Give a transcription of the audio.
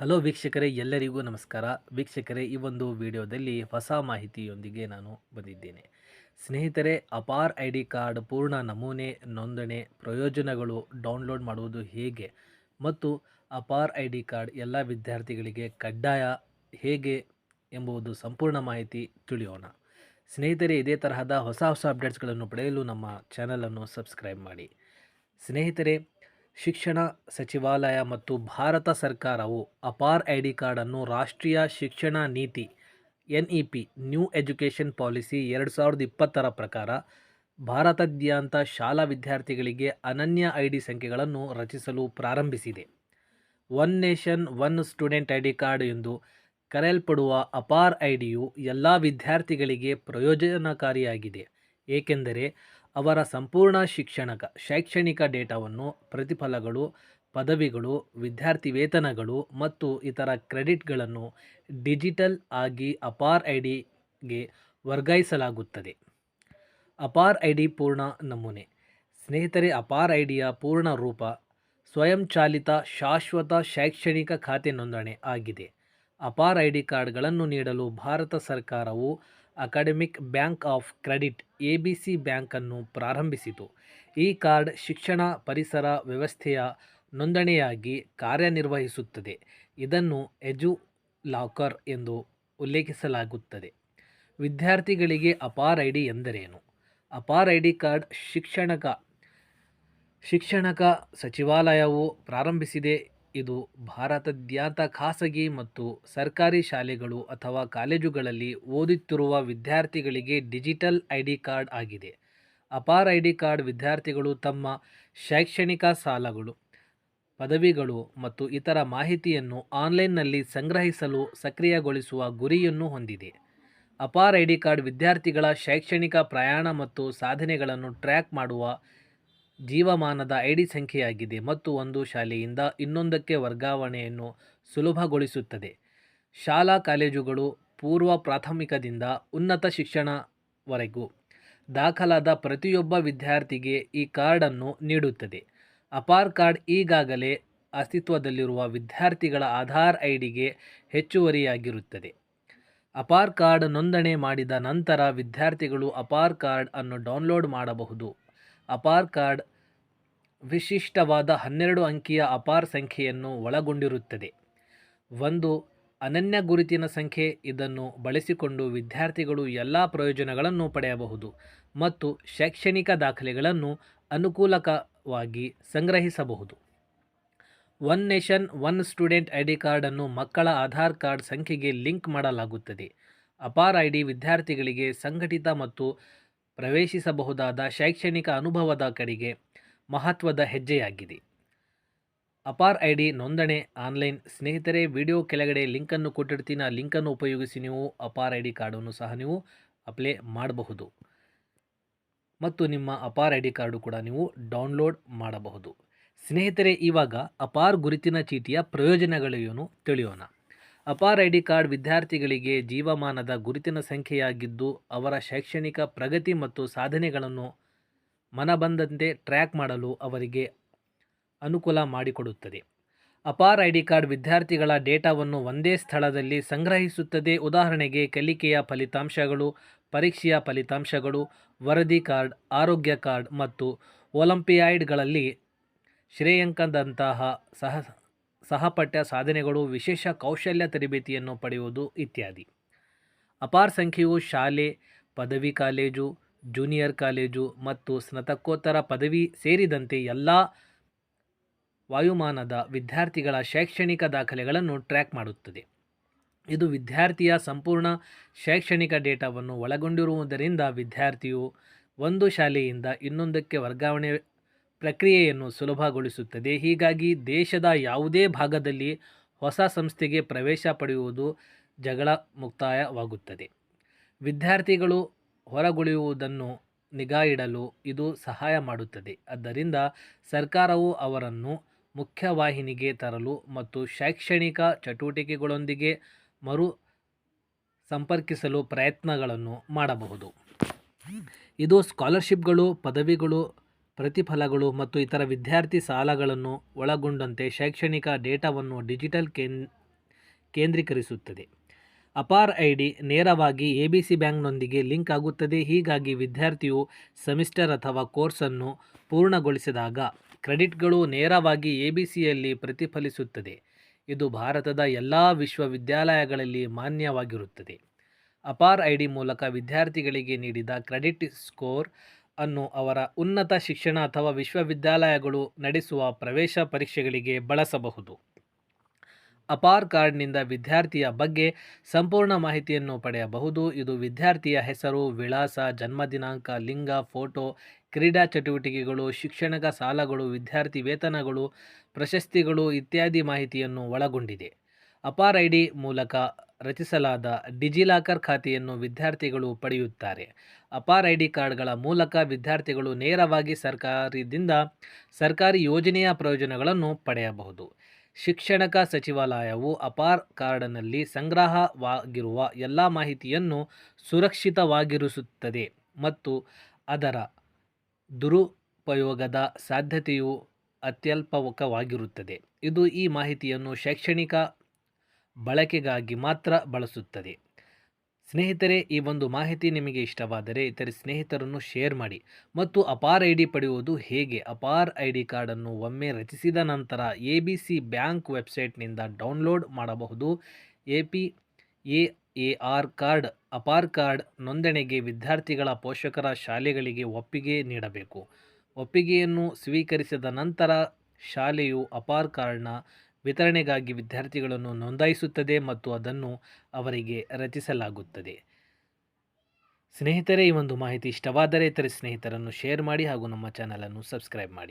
Hello ವೀಕ್ಷಕರೇ, ಎಲ್ಲರಿಗೂ ನಮಸ್ಕಾರ. ವೀಕ್ಷಕರೇ, ಈ ಒಂದು ವಿಡಿಯೋದಲ್ಲಿ ಹೊಸ ಮಾಹಿತಿಯೊಂದಿಗೆ ನಾನು ಬಂದಿದ್ದೇನೆ. ಸ್ನೇಹಿತರೆ, ಅಪಾರ್ ಐ ಡಿ ಕಾರ್ಡ್ ಪೂರ್ಣ ನಮೂನೆ, ನೋಂದಣಿ, ಪ್ರಯೋಜನಗಳು ಡೌನ್ಲೋಡ್ ಮಾಡುವುದು ಹೇಗೆ? ಮತ್ತು ಅಪಾರ್ ಐ ಡಿ ಕಾರ್ಡ್ ಎಲ್ಲ ವಿದ್ಯಾರ್ಥಿಗಳಿಗೆ ಕಡ್ಡಾಯ ಹೇಗೆ ಎಂಬುದು ಸಂಪೂರ್ಣ ಮಾಹಿತಿ ತಿಳಿಯೋಣ. ಸ್ನೇಹಿತರೆ, ಇದೇ ತರಹದ ಹೊಸ ಹೊಸ ಅಪ್ಡೇಟ್ಸ್ಗಳನ್ನು ಪಡೆಯಲು ನಮ್ಮ ಚಾನಲನ್ನು ಸಬ್ಸ್ಕ್ರೈಬ್ ಮಾಡಿ. ಸ್ನೇಹಿತರೆ ಶಿಕ್ಷಣ ಸಚಿವಾಲಯ ಮತ್ತು ಭಾರತ ಸರ್ಕಾರವು ಅಪಾರ್ ಐ ಡಿ ಕಾರ್ಡನ್ನು ರಾಷ್ಟ್ರೀಯ ಶಿಕ್ಷಣ ನೀತಿ N E P new education policy ಎರಡು ಸಾವಿರದ ಇಪ್ಪತ್ತರ ಪ್ರಕಾರ ಭಾರತಾದ್ಯಂತ ಶಾಲಾ ವಿದ್ಯಾರ್ಥಿಗಳಿಗೆ ಅನನ್ಯ ಐ ಡಿ ಸಂಖ್ಯೆಗಳನ್ನು ರಚಿಸಲು ಪ್ರಾರಂಭಿಸಿದೆ. One nation, one student I D card ಎಂದು ಕರೆಯಲ್ಪಡುವ ಅಪಾರ್ ಐ ಡಿಯು ಎಲ್ಲ ವಿದ್ಯಾರ್ಥಿಗಳಿಗೆ ಪ್ರಯೋಜನಕಾರಿಯಾಗಿದೆ. ಏಕೆಂದರೆ ಅವರ ಸಂಪೂರ್ಣ ಶಿಕ್ಷಣಕ, ಶೈಕ್ಷಣಿಕ ಡೇಟಾವನ್ನು ಪ್ರತಿಫಲಗಳು, ಪದವಿಗಳು ವಿದ್ಯಾರ್ಥಿ ವೇತನಗಳು ಮತ್ತು ಇತರ ಕ್ರೆಡಿಟ್ಗಳನ್ನು ಡಿಜಿಟಲ್ ಆಗಿ ಅಪಾರ್ ಐ ಡಿಗೆ ವರ್ಗಾಯಿಸಲಾಗುತ್ತದೆ. ಅಪಾರ್ ಐ ಡಿ ಪೂರ್ಣ ನಮೂನೆ. ಸ್ನೇಹಿತರೆ, ಅಪಾರ್ ಐ ಡಿಯ ಪೂರ್ಣ ರೂಪ ಸ್ವಯಂಚಾಲಿತ, ಶಾಶ್ವತ ಶೈಕ್ಷಣಿಕ ಖಾತೆ ನೋಂದಣಿ ಆಗಿದೆ. ಅಪಾರ್ ಐ ಡಿ ಕಾರ್ಡ್ಗಳನ್ನು ನೀಡಲು ಭಾರತ ಸರ್ಕಾರವು academic bank of credit A B C ಬ್ಯಾಂಕನ್ನು ಪ್ರಾರಂಭಿಸಿತು. ಈ ಕಾರ್ಡ್ ಶಿಕ್ಷಣ ಪರಿಸರ ವ್ಯವಸ್ಥೆಯ ನೋಂದಣಿಯಾಗಿ ಕಾರ್ಯನಿರ್ವಹಿಸುತ್ತದೆ. ಇದನ್ನು ಎಜು ಲಾಕರ್ ಎಂದು ಉಲ್ಲೇಖಿಸಲಾಗುತ್ತದೆ. ವಿದ್ಯಾರ್ಥಿಗಳಿಗೆ ಅಪಾರ್ ಐ ಡಿ ಎಂದರೇನು? ಅಪಾರ್ ಐ ಡಿ ಕಾರ್ಡ್ ಶಿಕ್ಷಣಕ ಶಿಕ್ಷಣಕ ಸಚಿವಾಲಯವು ಪ್ರಾರಂಭಿಸಿದೆ ಇದು ಭಾರತದ್ಯಂತ ಖಾಸಗಿ ಮತ್ತು ಸರ್ಕಾರಿ ಶಾಲೆಗಳು ಅಥವಾ ಕಾಲೇಜುಗಳಲ್ಲಿ ಓದುತ್ತಿರುವ ವಿದ್ಯಾರ್ಥಿಗಳಿಗೆ ಡಿಜಿಟಲ್ ಐ ಡಿ ಕಾರ್ಡ್ ಆಗಿದೆ. ಅಪಾರ್ ಐ ಡಿ ಕಾರ್ಡ್ ವಿದ್ಯಾರ್ಥಿಗಳು ತಮ್ಮ ಶೈಕ್ಷಣಿಕ ಸಾಲಗಳು, ಪದವಿಗಳು ಮತ್ತು ಇತರ ಮಾಹಿತಿಯನ್ನು ಆನ್ಲೈನ್ನಲ್ಲಿ ಸಂಗ್ರಹಿಸಲು ಸಕ್ರಿಯಗೊಳಿಸುವ ಗುರಿಯನ್ನು ಹೊಂದಿದೆ. ಅಪಾರ್ ಐಡಿ ಕಾರ್ಡ್ ವಿದ್ಯಾರ್ಥಿಗಳ ಶೈಕ್ಷಣಿಕ ಪ್ರಯಾಣ ಮತ್ತು ಸಾಧನೆಗಳನ್ನು ಟ್ರ್ಯಾಕ್ ಮಾಡುವ ಜೀವಮಾನದ ಐ ಡಿ ಸಂಖ್ಯೆಯಾಗಿದೆ ಮತ್ತು ಒಂದು ಶಾಲೆಯಿಂದ ಇನ್ನೊಂದಕ್ಕೆ ವರ್ಗಾವಣೆಯನ್ನು ಸುಲಭಗೊಳಿಸುತ್ತದೆ. ಶಾಲಾ ಕಾಲೇಜುಗಳು ಪೂರ್ವ ಪ್ರಾಥಮಿಕದಿಂದ ಉನ್ನತ ಶಿಕ್ಷಣವರೆಗೂ ದಾಖಲಾದ ಪ್ರತಿಯೊಬ್ಬ ವಿದ್ಯಾರ್ಥಿಗೆ ಈ ಕಾರ್ಡನ್ನು ನೀಡುತ್ತದೆ. ಅಪಾರ್ ಕಾರ್ಡ್ ಈಗಾಗಲೇ ಅಸ್ತಿತ್ವದಲ್ಲಿರುವ ವಿದ್ಯಾರ್ಥಿಗಳ ಆಧಾರ್ ಐ ಡಿಗೆ ಹೆಚ್ಚುವರಿಯಾಗಿರುತ್ತದೆ. ಅಪಾರ್ ಕಾರ್ಡ್ ನೋಂದಣಿ ಮಾಡಿದ ನಂತರ ವಿದ್ಯಾರ್ಥಿಗಳು ಅಪಾರ್ ಕಾರ್ಡ್ ಅನ್ನು ಡೌನ್ಲೋಡ್ ಮಾಡಬಹುದು. ಅಪಾರ್ ಕಾರ್ಡ್ ವಿಶಿಷ್ಟವಾದ ಹನ್ನೆರಡು ಅಂಕಿಯ ಅಪಾರ್ ಸಂಖ್ಯೆಯನ್ನು ಒಳಗೊಂಡಿರುತ್ತದೆ. ಒಂದು, ಅನನ್ಯ ಗುರುತಿನ ಸಂಖ್ಯೆ, ಇದನ್ನು ಬಳಸಿಕೊಂಡು ವಿದ್ಯಾರ್ಥಿಗಳು ಎಲ್ಲ ಪ್ರಯೋಜನಗಳನ್ನು ಪಡೆಯಬಹುದು ಮತ್ತು ಶೈಕ್ಷಣಿಕ ದಾಖಲೆಗಳನ್ನು ಅನುಕೂಲಕವಾಗಿ ಸಂಗ್ರಹಿಸಬಹುದು. One nation, one student I D ಕಾರ್ಡನ್ನು ಮಕ್ಕಳ ಆಧಾರ್ ಕಾರ್ಡ್ ಸಂಖ್ಯೆಗೆ ಲಿಂಕ್ ಮಾಡಲಾಗುತ್ತದೆ. ಅಪಾರ್ ಐ ಡಿ ವಿದ್ಯಾರ್ಥಿಗಳಿಗೆ ಸಂಘಟಿತ ಮತ್ತು ಪ್ರವೇಶಿಸಬಹುದಾದ ಶೈಕ್ಷಣಿಕ ಅನುಭವದ ಕಡೆಗೆ ಮಹತ್ವದ ಹೆಜ್ಜೆಯಾಗಿದೆ. ಅಪಾರ್ ಐ ಡಿ ನೋಂದಣಿ, ಆನ್ಲೈನ್ ಸ್ನೇಹಿತರೆ, ವಿಡಿಯೋ ಕೆಳಗಡೆ ಲಿಂಕನ್ನು ಕೊಟ್ಟಿರ್ತೀನಿ. ಆ ಲಿಂಕನ್ನು ಉಪಯೋಗಿಸಿ ನೀವು ಅಪಾರ್ ಐ ಡಿ ಕಾರ್ಡನ್ನು ಸಹ ನೀವು ಅಪ್ಲೈ ಮಾಡಬಹುದು. ಮತ್ತು ನಿಮ್ಮ ಅಪಾರ್ ಐ ಡಿ ಕಾರ್ಡು ಕೂಡ ನೀವು ಡೌನ್ಲೋಡ್ ಮಾಡಬಹುದು. ಸ್ನೇಹಿತರೆ, ಇವಾಗ ಅಪಾರ್ ಗುರುತಿನ ಚೀಟಿಯ ಪ್ರಯೋಜನಗಳೇನು ತಿಳಿಯೋಣ. ಅಪಾರ್ ಐಡಿ ಕಾರ್ಡ್ ವಿದ್ಯಾರ್ಥಿಗಳಿಗೆ ಜೀವಮಾನದ ಗುರುತಿನ ಸಂಖ್ಯೆಯಾಗಿದ್ದು, ಅವರ ಶೈಕ್ಷಣಿಕ ಪ್ರಗತಿ ಮತ್ತು ಸಾಧನೆಗಳನ್ನು ಮನಬಂದಂತೆ ಟ್ರ್ಯಾಕ್ ಮಾಡಲು ಅವರಿಗೆ ಅನುಕೂಲ ಮಾಡಿಕೊಡುತ್ತದೆ. ಅಪಾರ್ ಐಡಿ ಕಾರ್ಡ್ ವಿದ್ಯಾರ್ಥಿಗಳ ಡೇಟಾವನ್ನು ಒಂದೇ ಸ್ಥಳದಲ್ಲಿ ಸಂಗ್ರಹಿಸುತ್ತದೆ. ಉದಾಹರಣೆಗೆ, ಕಲಿಕೆಯ ಫಲಿತಾಂಶಗಳು, ಪರೀಕ್ಷೆಯ ಫಲಿತಾಂಶಗಳು, ವರದಿ ಕಾರ್ಡ್, ಆರೋಗ್ಯ ಕಾರ್ಡ್ ಮತ್ತು ಒಲಿಂಪಿಯಾಡ್ಗಳಲ್ಲಿ ಶ್ರೇಯಾಂಕದಂತಹ ಸಹ ಸಹಪಠ್ಯ ಸಾಧನೆಗಳು, ವಿಶೇಷ ಕೌಶಲ್ಯ ತರಬೇತಿಯನ್ನು ಪಡೆಯುವುದು ಇತ್ಯಾದಿ. ಅಪಾರ ಸಂಖ್ಯೆಯು ಶಾಲೆ, ಪದವಿ ಕಾಲೇಜು, ಜೂನಿಯರ್ ಕಾಲೇಜು ಮತ್ತು ಸ್ನಾತಕೋತ್ತರ ಪದವಿ ಸೇರಿದಂತೆ ಎಲ್ಲ ವಾಯುಮಾನದ ವಿದ್ಯಾರ್ಥಿಗಳ ಶೈಕ್ಷಣಿಕ ದಾಖಲೆಗಳನ್ನು ಟ್ರ್ಯಾಕ್ ಮಾಡುತ್ತದೆ. ಇದು ವಿದ್ಯಾರ್ಥಿಯ ಸಂಪೂರ್ಣ ಶೈಕ್ಷಣಿಕ ಡೇಟಾವನ್ನು ಒಳಗೊಂಡಿರುವುದರಿಂದ ವಿದ್ಯಾರ್ಥಿಯು ಒಂದು ಶಾಲೆಯಿಂದ ಇನ್ನೊಂದಕ್ಕೆ ವರ್ಗಾವಣೆ ಪ್ರಕ್ರಿಯೆಯನ್ನು ಸುಲಭಗೊಳಿಸುತ್ತದೆ. ಹೀಗಾಗಿ ದೇಶದ ಯಾವುದೇ ಭಾಗದಲ್ಲಿ ಹೊಸ ಸಂಸ್ಥೆಗೆ ಪ್ರವೇಶ ಪಡೆಯುವುದು ಜಗಳ ಮುಕ್ತಾಯವಾಗುತ್ತದೆ ವಿದ್ಯಾರ್ಥಿಗಳು ಹೊರಗುಳಿಯುವುದನ್ನು ನಿಗಾ ಇಡಲು ಇದು ಸಹಾಯ ಮಾಡುತ್ತದೆ. ಆದ್ದರಿಂದ ಸರ್ಕಾರವು ಅವರನ್ನು ಮುಖ್ಯವಾಹಿನಿಗೆ ತರಲು ಮತ್ತು ಶೈಕ್ಷಣಿಕ ಚಟುವಟಿಕೆಗಳೊಂದಿಗೆ ಮರು ಸಂಪರ್ಕಿಸಲು ಪ್ರಯತ್ನಗಳನ್ನು ಮಾಡಬಹುದು. ಇದು ಸ್ಕಾಲರ್ಶಿಪ್ಗಳು, ಪದವಿಗಳು ಪ್ರತಿಫಲಗಳು ಮತ್ತು ಇತರ ವಿದ್ಯಾರ್ಥಿ ಸಾಲಗಳನ್ನು ಒಳಗೊಂಡಂತೆ ಶೈಕ್ಷಣಿಕ ಡೇಟಾವನ್ನು ಡಿಜಿಟಲ್ ಕೇನ್, ಕೇಂದ್ರೀಕರಿಸುತ್ತದೆ. ಅಪಾರ್ ಐ ಡಿ ನೇರವಾಗಿ ಎ ಬಿ ಸಿ ಬ್ಯಾಂಕ್ನೊಂದಿಗೆ ಲಿಂಕ್ ಆಗುತ್ತದೆ. ಹೀಗಾಗಿ ವಿದ್ಯಾರ್ಥಿಯು ಸೆಮಿಸ್ಟರ್ ಅಥವಾ ಕೋರ್ಸನ್ನು ಪೂರ್ಣಗೊಳಿಸಿದಾಗ ಕ್ರೆಡಿಟ್ಗಳು ನೇರವಾಗಿ ಎ ಬಿ ಸಿಯಲ್ಲಿ ಪ್ರತಿಫಲಿಸುತ್ತದೆ. ಇದು ಭಾರತದ ಎಲ್ಲ ವಿಶ್ವವಿದ್ಯಾಲಯಗಳಲ್ಲಿ ಮಾನ್ಯವಾಗಿರುತ್ತದೆ. ಅಪಾರ್ ಐ ಡಿ ಮೂಲಕ ವಿದ್ಯಾರ್ಥಿಗಳಿಗೆ ನೀಡಿದ ಕ್ರೆಡಿಟ್ ಸ್ಕೋರ್ ಅನ್ನು ಅವರ ಉನ್ನತ ಶಿಕ್ಷಣ ಅಥವಾ ವಿಶ್ವವಿದ್ಯಾಲಯಗಳು ನಡೆಸುವ ಪ್ರವೇಶ ಪರೀಕ್ಷೆಗಳಿಗೆ ಬಳಸಬಹುದು. ಅಪಾರ್ ಕಾರ್ಡ್ನಿಂದ ವಿದ್ಯಾರ್ಥಿಯ ಬಗ್ಗೆ ಸಂಪೂರ್ಣ ಮಾಹಿತಿಯನ್ನು ಪಡೆಯಬಹುದು. ಇದು ವಿದ್ಯಾರ್ಥಿಯ ಹೆಸರು, ವಿಳಾಸ, ಜನ್ಮ ದಿನಾಂಕ, ಲಿಂಗ, ಫೋಟೋ, ಕ್ರೀಡಾ ಚಟುವಟಿಕೆಗಳು, ಶಿಕ್ಷಣದ ಸಾಲಗಳು, ವಿದ್ಯಾರ್ಥಿ ವೇತನಗಳು, ಪ್ರಶಸ್ತಿಗಳು ಇತ್ಯಾದಿ ಮಾಹಿತಿಯನ್ನು ಒಳಗೊಂಡಿದೆ. ಅಪಾರ್ ಐ ಡಿ ಮೂಲಕ ರಚಿಸಲಾದ ಡಿಜಿಲಾಕರ್ ಖಾತೆಯನ್ನು ವಿದ್ಯಾರ್ಥಿಗಳು ಪಡೆಯುತ್ತಾರೆ. ಅಪಾರ್ ಐ ಡಿ ಕಾರ್ಡ್ಗಳ ಮೂಲಕ ವಿದ್ಯಾರ್ಥಿಗಳು ನೇರವಾಗಿ ಸರ್ಕಾರದಿಂದ ಸರ್ಕಾರಿ ಯೋಜನೆಯ ಪ್ರಯೋಜನಗಳನ್ನು ಪಡೆಯಬಹುದು. ಶಿಕ್ಷಣಕ ಸಚಿವಾಲಯವು ಅಪಾರ್ ಕಾರ್ಡ್ನಲ್ಲಿ ಸಂಗ್ರಹವಾಗಿರುವ ಎಲ್ಲ ಮಾಹಿತಿಯನ್ನು ಸುರಕ್ಷಿತವಾಗಿರಿಸುತ್ತದೆ ಮತ್ತು ಅದರ ದುರುಪಯೋಗದ ಸಾಧ್ಯತೆಯು ಅತ್ಯಲ್ಪವಾಗಿರುತ್ತದೆ ಇದು ಈ ಮಾಹಿತಿಯನ್ನು ಶೈಕ್ಷಣಿಕ ಬಳಕೆಗಾಗಿ ಮಾತ್ರ ಬಳಸುತ್ತದೆ. ಸ್ನೇಹಿತರೆ, ಈ ಒಂದು ಮಾಹಿತಿ ನಿಮಗೆ ಇಷ್ಟವಾದರೆ ಇತರೆ ಸ್ನೇಹಿತರನ್ನು ಶೇರ್ ಮಾಡಿ ಮತ್ತು ಅಪಾರ್ ಐ ಡಿ ಪಡೆಯುವುದು ಹೇಗೆ? ಅಪಾರ್ ಐ ಡಿ ಕಾರ್ಡನ್ನು ಒಮ್ಮೆ ರಚಿಸಿದ ನಂತರ ಎ ಬಿ ಸಿ ಬ್ಯಾಂಕ್ ವೆಬ್ಸೈಟ್ನಿಂದ ಡೌನ್ಲೋಡ್ ಮಾಡಬಹುದು. A P A A R card, APAAR card ನೋಂದಣಿಗೆ ವಿದ್ಯಾರ್ಥಿಗಳ ಪೋಷಕರ ಶಾಲೆಗಳಿಗೆ ಒಪ್ಪಿಗೆ ನೀಡಬೇಕು. ಒಪ್ಪಿಗೆಯನ್ನು ಸ್ವೀಕರಿಸಿದ ನಂತರ ಶಾಲೆಯು ಅಪಾರ್ ಕಾರ್ಡ್ನ ವಿತರಣೆಗಾಗಿ ವಿದ್ಯಾರ್ಥಿಗಳನ್ನು ನೋಂದಾಯಿಸುತ್ತದೆ ಮತ್ತು ಅದನ್ನು ಅವರಿಗೆ ರಚಿಸಲಾಗುತ್ತದೆ. ಸ್ನೇಹಿತರೆ, ಈ ಒಂದು ಮಾಹಿತಿ ಇಷ್ಟವಾದರೆ ಇತರೆ ಸ್ನೇಹಿತರನ್ನು ಶೇರ್ ಮಾಡಿ ಹಾಗೂ ನಮ್ಮ ಚಾನಲನ್ನು ಸಬ್ಸ್ಕ್ರೈಬ್ ಮಾಡಿ.